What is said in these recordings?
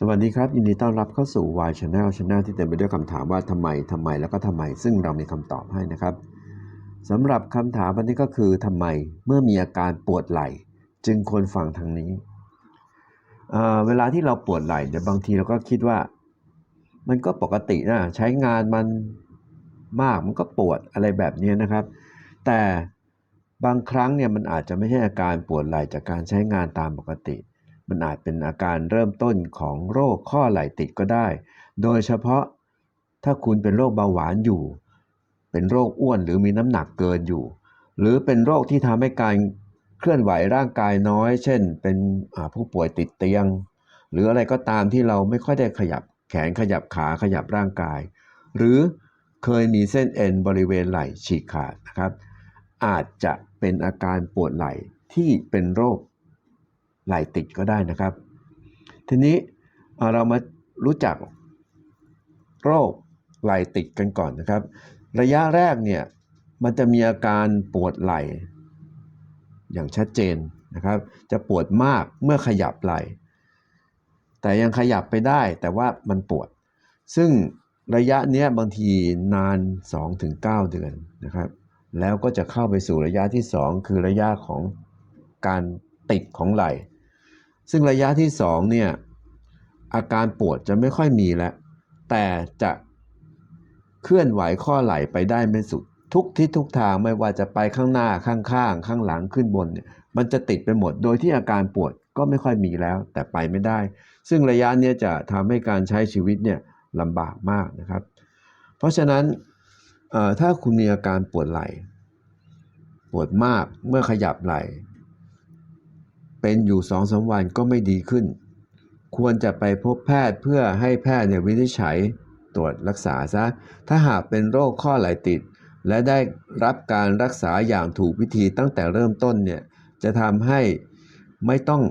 สวัสดีครับ ยินดีต้อนรับเข้าสู่ Y Channel Channel ที่เต็มไปด้วยคำถามว่าทำไมทำไมแล้วก็ทำไม ซึ่งเรามีคำตอบให้นะครับสำหรับคำถามวันนี้ก็คือทำไมเมื่อมีอาการปวดไหล่ จึงควรฟังทางนี้เเวลาที่เราปวดไหล่เนี่ยบางทีเราก็คิดว่า มันก็ปกตินะใช้งานมันมากมันก็ปวดอะไรแบบนี้นะครับ แต่บางครั้งเนี่ยมันอาจจะไม่ใช่อาการปวดไหล่จากการใช้งานตามปกติ มันอาจเป็นอาการเริ่มต้นของโรคข้อไหล่ติดก็ได้ โดยเฉพาะถ้าคุณเป็นโรคเบาหวานอยู่ เป็นโรคอ้วนหรือมีน้ำหนักเกินอยู่ หรือเป็นโรคที่ทำให้การเคลื่อนไหวร่างกายน้อย เช่น เป็นผู้ป่วยติดเตียง หรืออะไรก็ตามที่เราไม่ค่อยได้ขยับแขนขยับขาขยับร่างกาย หรือเคยมีเส้นเอ็นบริเวณไหล่ฉีกขาดนะครับ อาจจะเป็นอาการปวดไหล่ที่เป็นโรค ไหลติดก็ได้นะครับ ทีนี้เรามารู้จักโรคไหลติดกันก่อนนะครับ ระยะแรกเนี่ยมันจะมีอาการปวดไหล่อย่างชัดเจนนะครับ จะปวดมากเมื่อขยับไหล่แต่ยังขยับไปได้แต่ว่ามันปวด ซึ่งระยะเนี้ยบางทีนาน 2-9 เดือนนะครับ แล้วก็จะเข้าไปสู่ระยะที่ 2 คือระยะของการติดของไหล่ ซึ่งระยะที่2เนี่ยอาการปวดจะไม่ค่อยมีแล้ว แต่จะเคลื่อนไหวข้อไหล่ไปได้ไม่สุด ทุกทิศทุกทางไม่ว่าจะไปข้างหน้าข้างข้างข้างหลังขึ้นบนเนี่ยมันจะติดไปหมดโดยที่อาการปวดก็ไม่ค่อยมีแล้ว แต่ไปไม่ได้ ซึ่งระยะนี้จะทำให้การใช้ชีวิตเนี่ยลำบากมากนะครับ เพราะฉะนั้นถ้าคุณมีอาการปวดไหล่ ปวดมากเมื่อขยับไหล่ เป็นอยู่สองสามวันก็ไม่ดีขึ้น ควรจะไปพบแพทย์เพื่อให้แพทย์เนี่ยวินิจฉัยตรวจรักษาซะ ถ้าหากเป็นโรคข้อไหลติด และได้รับการรักษาอย่างถูกวิธีตั้งแต่เริ่มต้นเนี่ยจะทำให้ไม่ต้อง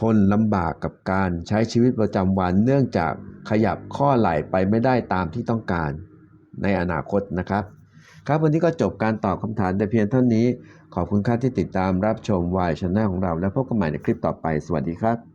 ทนลำบากกับการใช้ชีวิตประจำวันเนื่องจากขยับข้อไหล่ไปไม่ได้ตามที่ต้องการในอนาคตนะครับ ครับวันนี้ก็จบการตอบคำถามแต่เพียงเท่านี้ ขอบคุณครับที่ติดตามรับชมวายชาแนลของเรา และพบกันใหม่ในคลิปต่อไป สวัสดีครับ